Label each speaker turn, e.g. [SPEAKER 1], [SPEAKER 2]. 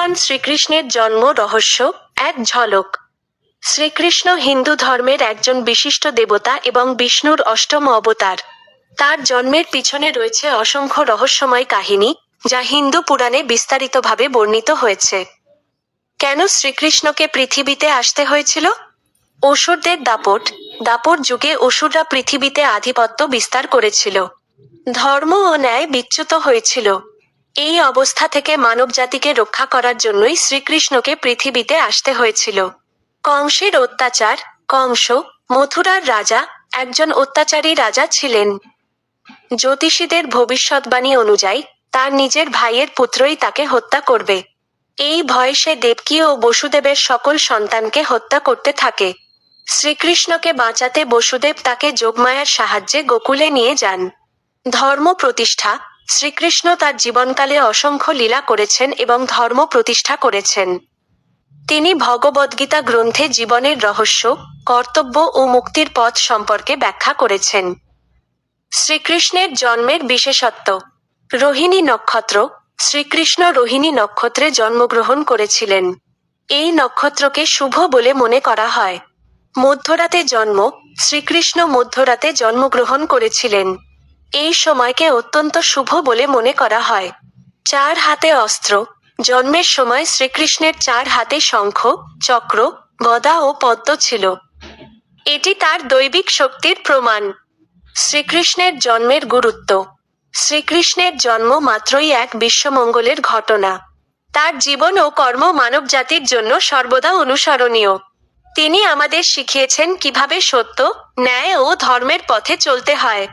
[SPEAKER 1] ভগবান শ্রীকৃষ্ণের জন্ম রহস্য, এক ঝলক। শ্রীকৃষ্ণ হিন্দু ধর্মের একজন বিশিষ্ট দেবতা এবং বিষ্ণুর অষ্টম অবতার। তার জন্মের পিছনে রয়েছে অসংখ্য রহস্যময় কাহিনী, যা হিন্দু পুরাণে বিস্তারিতভাবে বর্ণিত হয়েছে। কেন শ্রীকৃষ্ণকে পৃথিবীতে আসতে হয়েছিল? অসুরদের দাপট দাপট যুগে অসুররা পৃথিবীতে আধিপত্য বিস্তার করেছিল। ধর্ম ও ন্যায় বিচ্যুত হয়েছিল। এই অবস্থা থেকে মানবজাতিকে রক্ষা করার জন্যই শ্রীকৃষ্ণকে পৃথিবীতে আসতে হয়েছিল। কংসের অত্যাচার, কংস, মথুরার রাজা, একজন অত্যাচারী রাজা ছিলেন। জ্যোতিষীদের ভবিষ্যৎবাণী অনুযায়ী তার নিজের ভাইয়ের পুত্রই তাকে হত্যা করবে। এই ভয়ে সে দেবকী ও বসুদেবের সকল সন্তানকে হত্যা করতে থাকে। শ্রীকৃষ্ণকে বাঁচাতে বসুদেব তাকে যোগমায়ার সাহায্যে গোকুলে নিয়ে যান। ধর্ম প্রতিষ্ঠা শ্রীকৃষ্ণ তার জীবনকালে অসংখ্য লীলা করেছেন এবং ধর্ম প্রতিষ্ঠা করেছেন। তিনি ভগবদ্গীতা গ্রন্থে জীবনের রহস্য, কর্তব্য ও মুক্তির পথ সম্পর্কে ব্যাখ্যা করেছেন। শ্রীকৃষ্ণের জন্মের বিশেষত্ব, রোহিণী নক্ষত্র, শ্রীকৃষ্ণ রোহিণী নক্ষত্রে জন্মগ্রহণ করেছিলেন। এই নক্ষত্রকে শুভ বলে মনে করা হয়। মধ্যরাতে জন্ম, শ্রীকৃষ্ণ মধ্যরাতে জন্মগ্রহণ করেছিলেন। এই সময়কে অত্যন্ত শুভ বলে মনে করা হয়। চার হাতে অস্ত্র, জন্মের সময় শ্রীকৃষ্ণের চার হাতে শঙ্খ, চক্র, গদা ও পদ্ম ছিল। এটি তার দৈবিক শক্তির প্রমাণ। শ্রীকৃষ্ণের জন্মের গুরুত্ব। শ্রীকৃষ্ণের জন্ম মাত্রই এক বিশ্বমঙ্গলের ঘটনা। তার জীবন ও কর্ম মানবজাতির জন্য সর্বদা অনুসরণীয়। তিনি আমাদের শিখিয়েছেন কীভাবে সত্য, ন্যায় ও ধর্মের পথে চলতে হয়।